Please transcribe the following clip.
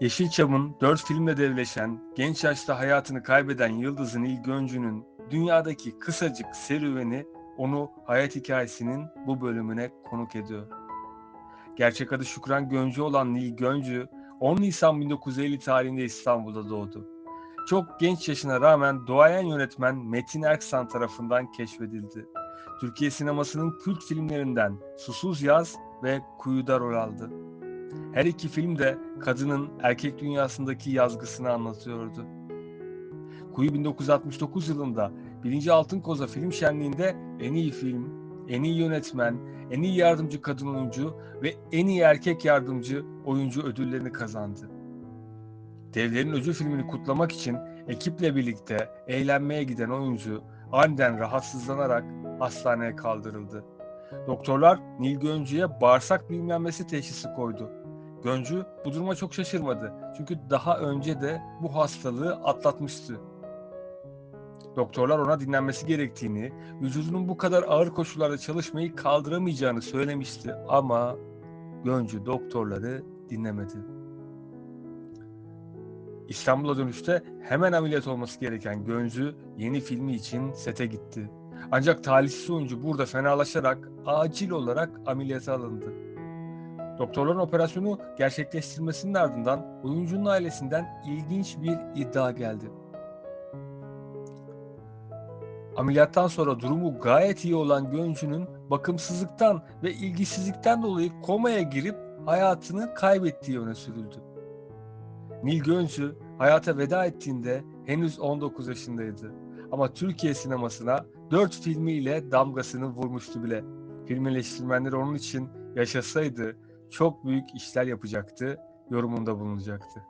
Yeşilçam'ın dört filmle devleşen, genç yaşta hayatını kaybeden Yıldız'ın İl Göncü'nün dünyadaki kısacık serüveni onu hayat hikayesinin bu bölümüne konuk ediyor. Gerçek adı Şükran Göncü olan Nil Göncü, 10 Nisan 1950 tarihinde İstanbul'da doğdu. Çok genç yaşına rağmen doğayan yönetmen Metin Erksan tarafından keşfedildi. Türkiye sinemasının kült filmlerinden Susuz Yaz ve Kuyuda rol aldı. Her iki film de kadının erkek dünyasındaki yazgısını anlatıyordu. Kuyu 1969 yılında 1. Altın Koza Film Şenliği'nde en iyi film, en iyi yönetmen, en iyi yardımcı kadın oyuncu ve en iyi erkek yardımcı oyuncu ödüllerini kazandı. Devlerin Öcü filmini kutlamak için ekiple birlikte eğlenmeye giden oyuncu aniden rahatsızlanarak hastaneye kaldırıldı. Doktorlar Nil Göncü'ye bağırsak bilmemesi teşhisi koydu. Göncü bu duruma çok şaşırmadı. Çünkü daha önce de bu hastalığı atlatmıştı. Doktorlar ona dinlenmesi gerektiğini, vücudunun bu kadar ağır koşullarda çalışmayı kaldıramayacağını söylemişti ama Göncü doktorları dinlemedi. İstanbul'a dönüşte hemen ameliyat olması gereken Göncü yeni filmi için sete gitti. Ancak talihsiz oyuncu burada fenalaşarak acil olarak ameliyata alındı. Doktorların operasyonu gerçekleştirmesinin ardından oyuncunun ailesinden ilginç bir iddia geldi. Ameliyattan sonra durumu gayet iyi olan Göncü'nün bakımsızlıktan ve ilgisizlikten dolayı komaya girip hayatını kaybettiği öne sürüldü. Nil Göncü hayata veda ettiğinde henüz 19 yaşındaydı. Ama Türkiye sinemasına 4 filmiyle damgasını vurmuştu bile. Film eleştirmenleri onun için yaşasaydı çok büyük işler yapacaktı, yorumunda bulunacaktı.